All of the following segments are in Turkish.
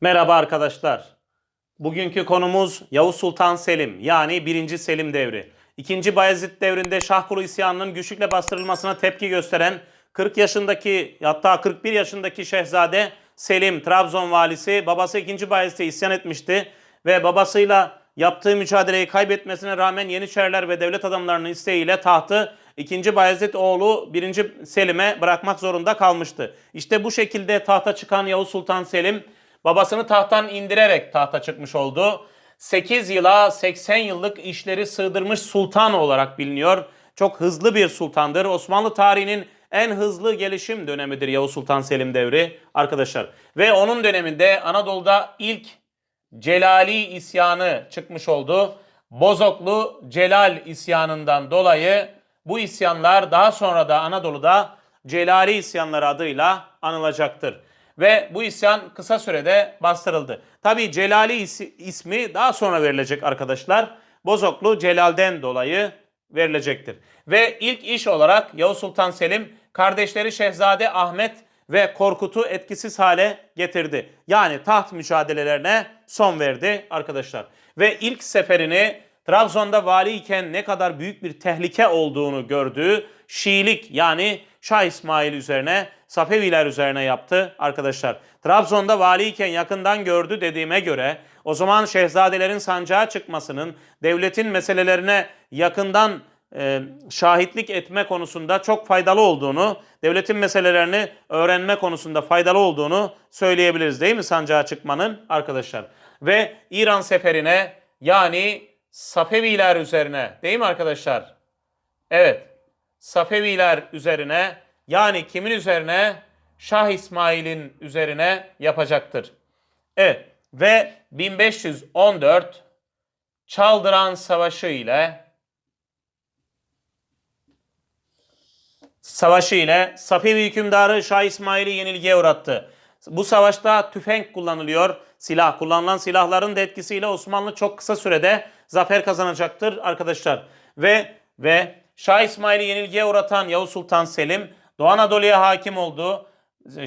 Merhaba arkadaşlar. Bugünkü konumuz Yavuz Sultan Selim yani 1. Selim devri. 2. Bayezid devrinde Şahkulu isyanının güçlükle bastırılmasına tepki gösteren 40 yaşındaki hatta 41 yaşındaki Şehzade Selim Trabzon valisi babası 2. Bayezid'e isyan etmişti ve babasıyla yaptığı mücadeleyi kaybetmesine rağmen Yeniçeriler ve devlet adamlarının isteğiyle tahtı 2. Bayezid oğlu 1. Selim'e bırakmak zorunda kalmıştı. İşte bu şekilde tahta çıkan Yavuz Sultan Selim babasını tahttan indirerek tahta çıkmış oldu. 8 yıla 80 yıllık işleri sığdırmış sultan olarak biliniyor. Çok hızlı bir sultandır. Osmanlı tarihinin en hızlı gelişim dönemidir Yavuz Sultan Selim devri arkadaşlar. Ve onun döneminde Anadolu'da ilk Celali isyanı çıkmış oldu. Bozoklu Celal isyanından dolayı bu isyanlar daha sonra da Anadolu'da Celali isyanları adıyla anılacaktır. Ve bu isyan kısa sürede bastırıldı. Tabi Celali is- ismi daha sonra verilecek arkadaşlar. Bozoklu Celal'den dolayı verilecektir. Ve ilk iş olarak Yavuz Sultan Selim kardeşleri Şehzade Ahmet ve Korkut'u etkisiz hale getirdi. Yani taht mücadelelerine son verdi arkadaşlar. Ve ilk seferini Trabzon'da vali iken ne kadar büyük bir tehlike olduğunu gördüğü Şiilik yani Şah İsmail üzerine, Safeviler üzerine yaptı arkadaşlar. Trabzon'da vali iken yakından gördü dediğime göre o zaman şehzadelerin sancağa çıkmasının devletin meselelerine yakından e, şahitlik etme konusunda çok faydalı olduğunu, devletin meselelerini öğrenme konusunda faydalı olduğunu söyleyebiliriz değil mi sancağa çıkmanın arkadaşlar? Ve İran seferine yani Safeviler üzerine değil mi arkadaşlar? Evet. Safeviler üzerine yani kimin üzerine? Şah İsmail'in üzerine yapacaktır. Evet ve 1514 Çaldıran Savaşı ile Savaşı ile Safevi hükümdarı Şah İsmail'i yenilgiye uğrattı. Bu savaşta tüfek kullanılıyor. Silah, kullanılan silahların da etkisiyle Osmanlı çok kısa sürede zafer kazanacaktır arkadaşlar. Ve ve Şah İsmail'i yenilgiye uğratan Yavuz Sultan Selim Doğu Anadolu'ya hakim oldu.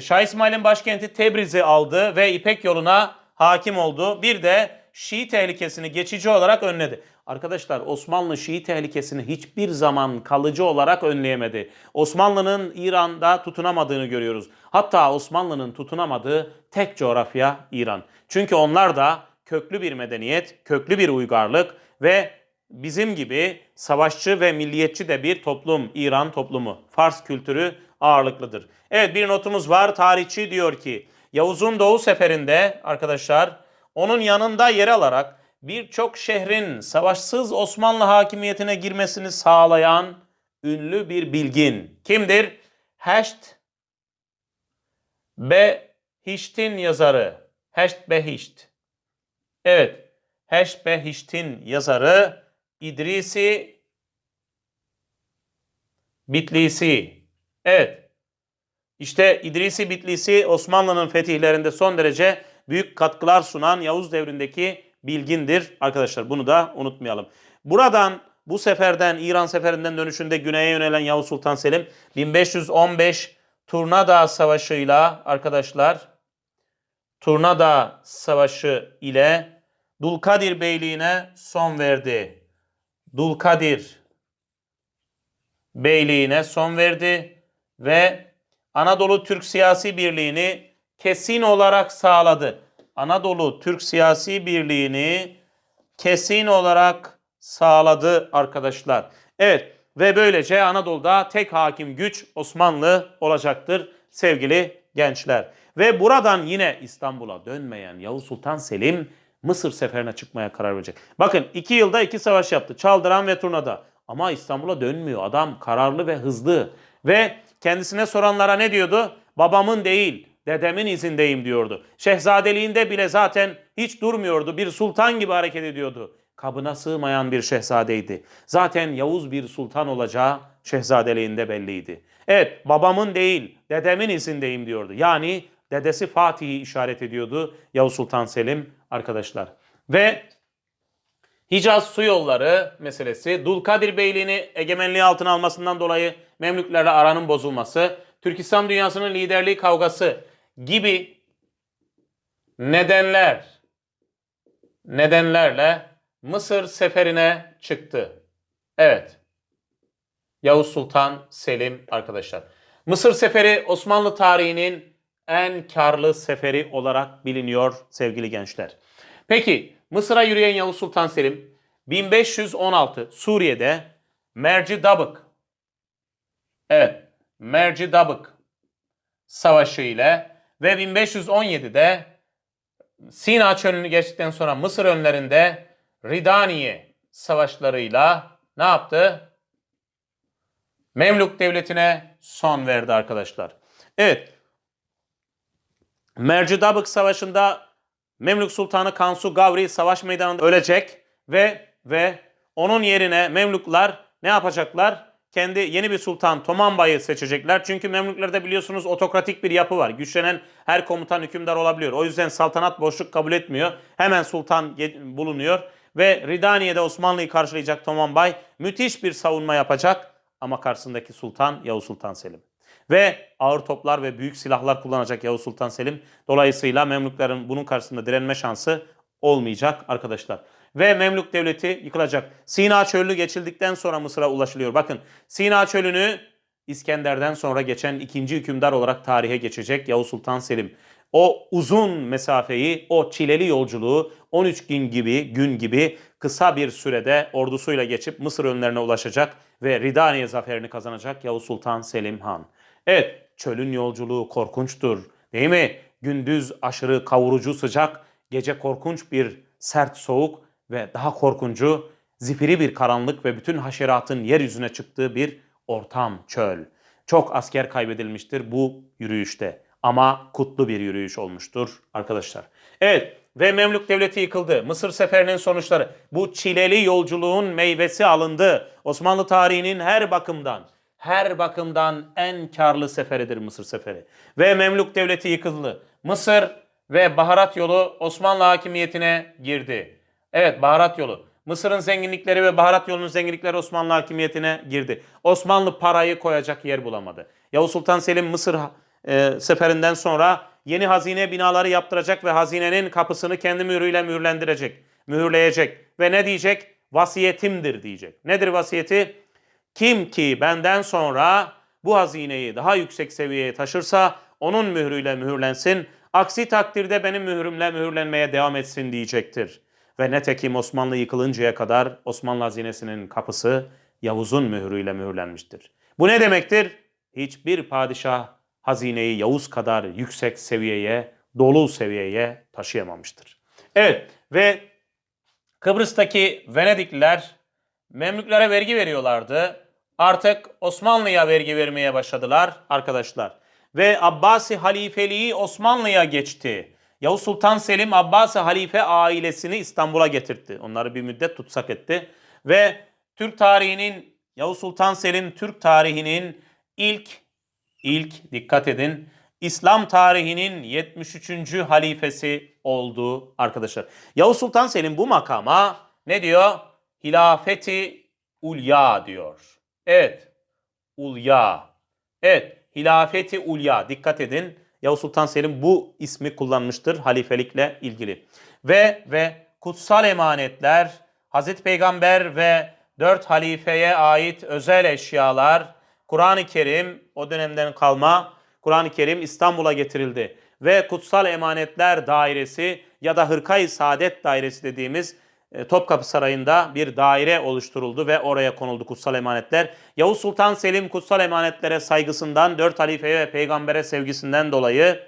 Şah İsmail'in başkenti Tebriz'i aldı ve İpek yoluna hakim oldu. Bir de Şii tehlikesini geçici olarak önledi. Arkadaşlar Osmanlı Şii tehlikesini hiçbir zaman kalıcı olarak önleyemedi. Osmanlı'nın İran'da tutunamadığını görüyoruz. Hatta Osmanlı'nın tutunamadığı tek coğrafya İran. Çünkü onlar da köklü bir medeniyet, köklü bir uygarlık ve bizim gibi savaşçı ve milliyetçi de bir toplum İran toplumu. Fars kültürü ağırlıklıdır. Evet bir notumuz var. Tarihçi diyor ki Yavuz'un Doğu seferinde arkadaşlar onun yanında yer alarak birçok şehrin savaşsız Osmanlı hakimiyetine girmesini sağlayan ünlü bir bilgin. Kimdir? Heşt Behişt'in yazarı. Heşt Behişt. Evet. Heşt Behişt'in yazarı İdrisi Bitlisi. Evet. İşte İdrisi Bitlisi Osmanlı'nın fetihlerinde son derece büyük katkılar sunan Yavuz devrindeki bilgindir. Arkadaşlar bunu da unutmayalım. Buradan bu seferden İran seferinden dönüşünde güneye yönelen Yavuz Sultan Selim 1515 Turnada Savaşı'yla arkadaşlar Turnada Savaşı ile Dulkadir Beyliğine son verdi. Dulkadir Beyliğine son verdi ve Anadolu Türk Siyasi Birliği'ni kesin olarak sağladı. Anadolu Türk Siyasi Birliği'ni kesin olarak sağladı arkadaşlar. Evet ve böylece Anadolu'da tek hakim güç Osmanlı olacaktır sevgili gençler. Ve buradan yine İstanbul'a dönmeyen Yavuz Sultan Selim Mısır seferine çıkmaya karar verecek. Bakın iki yılda iki savaş yaptı. Çaldıran ve Turna'da. Ama İstanbul'a dönmüyor. Adam kararlı ve hızlı. Ve kendisine soranlara ne diyordu? Babamın değil, dedemin izindeyim diyordu. Şehzadeliğinde bile zaten hiç durmuyordu. Bir sultan gibi hareket ediyordu. Kabına sığmayan bir şehzadeydi. Zaten Yavuz bir sultan olacağı şehzadeliğinde belliydi. Evet babamın değil dedemin izindeyim diyordu. Yani dedesi Fatih'i işaret ediyordu Yavuz Sultan Selim arkadaşlar. Ve Hicaz su yolları meselesi, Dulkadir Beyliğini egemenliği altına almasından dolayı Memlüklerle aranın bozulması, Türk İslam dünyasının liderliği kavgası gibi nedenler nedenlerle Mısır seferine çıktı. Evet. Yavuz Sultan Selim arkadaşlar. Mısır seferi Osmanlı tarihinin en karlı seferi olarak biliniyor sevgili gençler. Peki Mısır'a yürüyen Yavuz Sultan Selim 1516 Suriye'de Merci Dabık Evet, Merci Dabık Savaşı ile ve 1517'de Sina çölünü geçtikten sonra Mısır önlerinde Ridaniye savaşlarıyla ne yaptı? Memlük devletine son verdi arkadaşlar. Evet. Mercidabık Savaşı'nda Memlük Sultanı Kansu Gavri savaş meydanında ölecek ve ve onun yerine Memlükler ne yapacaklar? Kendi yeni bir sultan Tomanbay'ı seçecekler. Çünkü Memlüklerde biliyorsunuz otokratik bir yapı var. Güçlenen her komutan hükümdar olabiliyor. O yüzden saltanat boşluk kabul etmiyor. Hemen sultan bulunuyor ve Ridaniye'de Osmanlı'yı karşılayacak Tomanbay müthiş bir savunma yapacak ama karşısındaki sultan Yavuz Sultan Selim. Ve ağır toplar ve büyük silahlar kullanacak Yavuz Sultan Selim. Dolayısıyla Memlüklerin bunun karşısında direnme şansı olmayacak arkadaşlar. Ve Memlük Devleti yıkılacak. Sina Çölü geçildikten sonra Mısır'a ulaşılıyor. Bakın Sina Çölü'nü İskender'den sonra geçen ikinci hükümdar olarak tarihe geçecek Yavuz Sultan Selim. O uzun mesafeyi, o çileli yolculuğu 13 gün gibi, gün gibi kısa bir sürede ordusuyla geçip Mısır önlerine ulaşacak ve Ridaniye zaferini kazanacak Yavuz Sultan Selim Han. Evet, çölün yolculuğu korkunçtur. Değil mi? Gündüz aşırı kavurucu sıcak, gece korkunç bir sert soğuk ve daha korkuncu zifiri bir karanlık ve bütün haşeratın yeryüzüne çıktığı bir ortam çöl. Çok asker kaybedilmiştir bu yürüyüşte ama kutlu bir yürüyüş olmuştur arkadaşlar. Evet ve Memlük Devleti yıkıldı. Mısır seferinin sonuçları. Bu çileli yolculuğun meyvesi alındı. Osmanlı tarihinin her bakımdan her bakımdan en karlı seferidir Mısır seferi. Ve Memlük Devleti yıkıldı. Mısır ve baharat yolu Osmanlı hakimiyetine girdi. Evet baharat yolu. Mısır'ın zenginlikleri ve baharat yolunun zenginlikleri Osmanlı hakimiyetine girdi. Osmanlı parayı koyacak yer bulamadı. Yavuz Sultan Selim Mısır e, seferinden sonra yeni hazine binaları yaptıracak ve hazinenin kapısını kendi mührüyle mühürlendirecek, mühürleyecek ve ne diyecek? Vasiyetimdir diyecek. Nedir vasiyeti? Kim ki benden sonra bu hazineyi daha yüksek seviyeye taşırsa onun mührüyle mühürlensin. Aksi takdirde benim mührümle mühürlenmeye devam etsin diyecektir. Ve netekim Osmanlı yıkılıncaya kadar Osmanlı hazinesinin kapısı Yavuz'un mührüyle mühürlenmiştir. Bu ne demektir? Hiçbir padişah hazineyi Yavuz kadar yüksek seviyeye, dolu seviyeye taşıyamamıştır. Evet ve Kıbrıs'taki Venedikliler Memlüklere vergi veriyorlardı. Artık Osmanlı'ya vergi vermeye başladılar arkadaşlar. Ve Abbasi halifeliği Osmanlı'ya geçti. Yavuz Sultan Selim Abbasi halife ailesini İstanbul'a getirtti. Onları bir müddet tutsak etti. Ve Türk tarihinin Yavuz Sultan Selim Türk tarihinin ilk ilk dikkat edin İslam tarihinin 73. halifesi oldu arkadaşlar. Yavuz Sultan Selim bu makama ne diyor? Hilafeti ulya diyor. Evet. Ulya. Evet. Hilafeti ulya. Dikkat edin. Yavuz Sultan Selim bu ismi kullanmıştır halifelikle ilgili. Ve ve kutsal emanetler, Hazreti Peygamber ve dört halifeye ait özel eşyalar, Kur'an-ı Kerim o dönemden kalma Kur'an-ı Kerim İstanbul'a getirildi. Ve Kutsal Emanetler Dairesi ya da Hırkayı Saadet Dairesi dediğimiz Topkapı Sarayı'nda bir daire oluşturuldu ve oraya konuldu kutsal emanetler. Yavuz Sultan Selim kutsal emanetlere saygısından, dört halifeye ve peygambere sevgisinden dolayı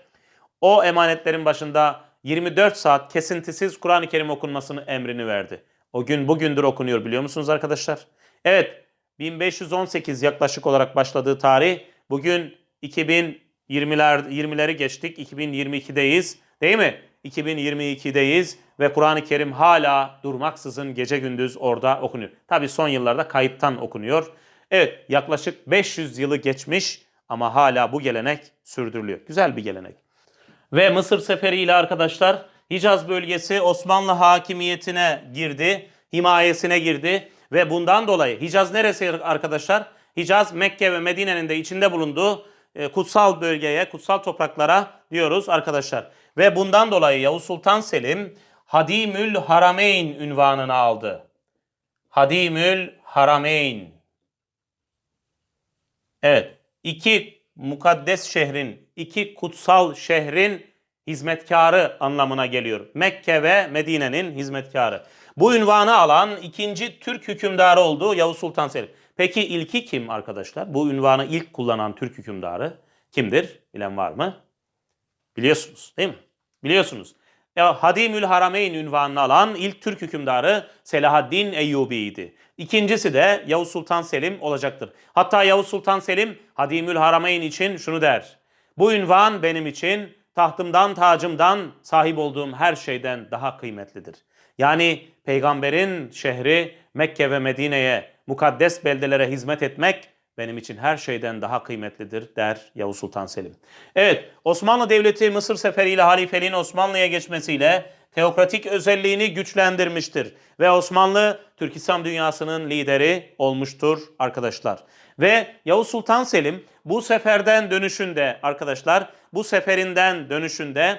o emanetlerin başında 24 saat kesintisiz Kur'an-ı Kerim okunmasını emrini verdi. O gün bugündür okunuyor biliyor musunuz arkadaşlar? Evet 1518 yaklaşık olarak başladığı tarih bugün 2020'ler 20'leri geçtik 2022'deyiz değil mi? 2022'deyiz ve Kur'an-ı Kerim hala durmaksızın gece gündüz orada okunuyor. Tabi son yıllarda kayıptan okunuyor. Evet yaklaşık 500 yılı geçmiş ama hala bu gelenek sürdürülüyor. Güzel bir gelenek. Ve Mısır Seferi ile arkadaşlar Hicaz bölgesi Osmanlı hakimiyetine girdi, himayesine girdi ve bundan dolayı Hicaz neresi arkadaşlar? Hicaz Mekke ve Medine'nin de içinde bulunduğu e, kutsal bölgeye, kutsal topraklara diyoruz arkadaşlar. Ve bundan dolayı Yavuz Sultan Selim Hadimül Harameyn ünvanını aldı. Hadimül Harameyn. Evet, iki mukaddes şehrin, iki kutsal şehrin hizmetkarı anlamına geliyor. Mekke ve Medine'nin hizmetkarı. Bu ünvanı alan ikinci Türk hükümdarı oldu Yavuz Sultan Selim. Peki ilki kim arkadaşlar? Bu ünvanı ilk kullanan Türk hükümdarı kimdir? Bilen var mı? Biliyorsunuz değil mi? Biliyorsunuz. Ya Hadimül Harameyn ünvanını alan ilk Türk hükümdarı Selahaddin Eyyubi'ydi. İkincisi de Yavuz Sultan Selim olacaktır. Hatta Yavuz Sultan Selim Hadimül Harameyn için şunu der. Bu ünvan benim için tahtımdan, tacımdan, sahip olduğum her şeyden daha kıymetlidir. Yani peygamberin şehri Mekke ve Medine'ye, mukaddes beldelere hizmet etmek benim için her şeyden daha kıymetlidir der Yavuz Sultan Selim. Evet, Osmanlı Devleti Mısır seferiyle halifeliğin Osmanlı'ya geçmesiyle teokratik özelliğini güçlendirmiştir. Ve Osmanlı Türk İslam dünyasının lideri olmuştur arkadaşlar. Ve Yavuz Sultan Selim bu seferden dönüşünde arkadaşlar, bu seferinden dönüşünde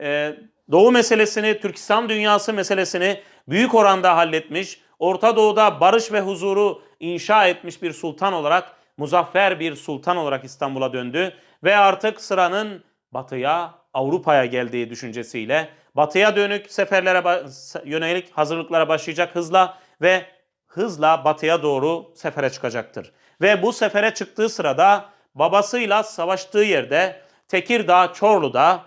e, Doğu meselesini, Türk İslam dünyası meselesini büyük oranda halletmiş, Orta Doğu'da barış ve huzuru inşa etmiş bir sultan olarak, muzaffer bir sultan olarak İstanbul'a döndü ve artık sıranın batıya, Avrupa'ya geldiği düşüncesiyle batıya dönük seferlere yönelik hazırlıklara başlayacak hızla ve hızla batıya doğru sefere çıkacaktır. Ve bu sefere çıktığı sırada babasıyla savaştığı yerde Tekirdağ Çorlu'da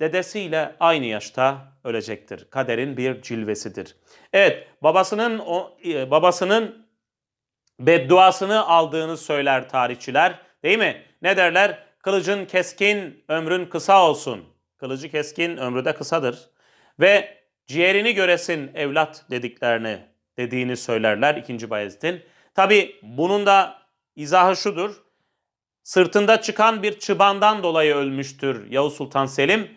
dedesiyle aynı yaşta ölecektir. Kaderin bir cilvesidir. Evet, babasının o e, babasının bedduasını aldığını söyler tarihçiler. Değil mi? Ne derler? Kılıcın keskin, ömrün kısa olsun. Kılıcı keskin, ömrü de kısadır. Ve ciğerini göresin evlat dediklerini dediğini söylerler 2. Bayezid'in. Tabi bunun da izahı şudur. Sırtında çıkan bir çıbandan dolayı ölmüştür Yavuz Sultan Selim.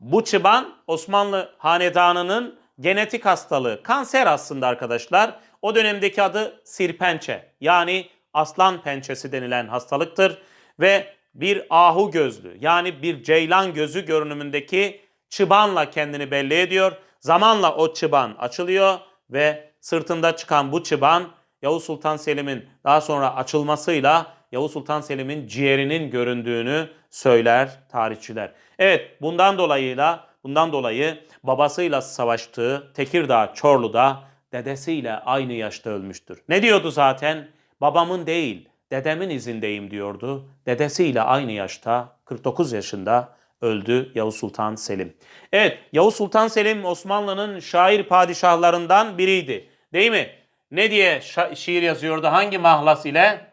Bu çıban Osmanlı hanedanının genetik hastalığı, kanser aslında arkadaşlar. O dönemdeki adı sirpençe yani aslan pençesi denilen hastalıktır. Ve bir ahu gözlü yani bir ceylan gözü görünümündeki çıbanla kendini belli ediyor. Zamanla o çıban açılıyor ve sırtında çıkan bu çıban Yavuz Sultan Selim'in daha sonra açılmasıyla Yavuz Sultan Selim'in ciğerinin göründüğünü söyler tarihçiler. Evet bundan dolayıyla bundan dolayı babasıyla savaştığı Tekirdağ Çorlu'da dedesiyle aynı yaşta ölmüştür. Ne diyordu zaten? Babamın değil, dedemin izindeyim diyordu. Dedesiyle aynı yaşta 49 yaşında öldü Yavuz Sultan Selim. Evet Yavuz Sultan Selim Osmanlı'nın şair padişahlarından biriydi. Değil mi? Ne diye şiir yazıyordu? Hangi mahlas ile?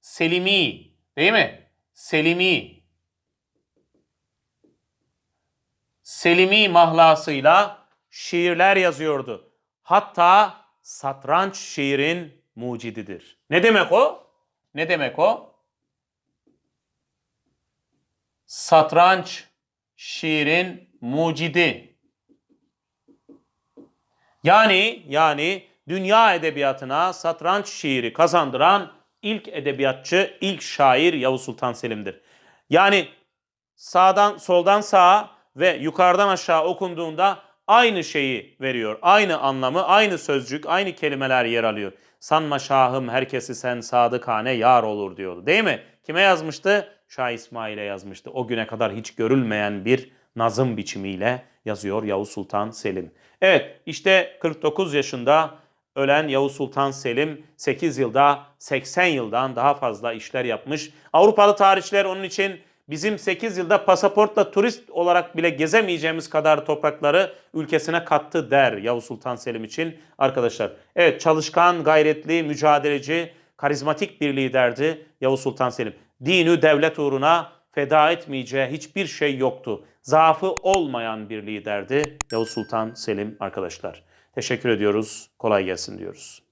Selimi. Değil mi? Selimi. Selimi mahlasıyla şiirler yazıyordu. Hatta satranç şiirin mucididir. Ne demek o? Ne demek o? Satranç şiirin mucidi. Yani yani dünya edebiyatına satranç şiiri kazandıran ilk edebiyatçı, ilk şair Yavuz Sultan Selim'dir. Yani sağdan soldan sağa ve yukarıdan aşağı okunduğunda aynı şeyi veriyor. Aynı anlamı, aynı sözcük, aynı kelimeler yer alıyor. Sanma şahım herkesi sen sadıkane yar olur diyordu. Değil mi? Kime yazmıştı? Şah İsmail'e yazmıştı. O güne kadar hiç görülmeyen bir nazım biçimiyle yazıyor Yavuz Sultan Selim. Evet işte 49 yaşında ölen Yavuz Sultan Selim 8 yılda 80 yıldan daha fazla işler yapmış. Avrupalı tarihçiler onun için bizim 8 yılda pasaportla turist olarak bile gezemeyeceğimiz kadar toprakları ülkesine kattı der Yavuz Sultan Selim için arkadaşlar. Evet çalışkan, gayretli, mücadeleci, karizmatik bir liderdi Yavuz Sultan Selim. Dinü devlet uğruna feda etmeyeceği hiçbir şey yoktu. Zaafı olmayan bir liderdi Yavuz Sultan Selim arkadaşlar. Teşekkür ediyoruz. Kolay gelsin diyoruz.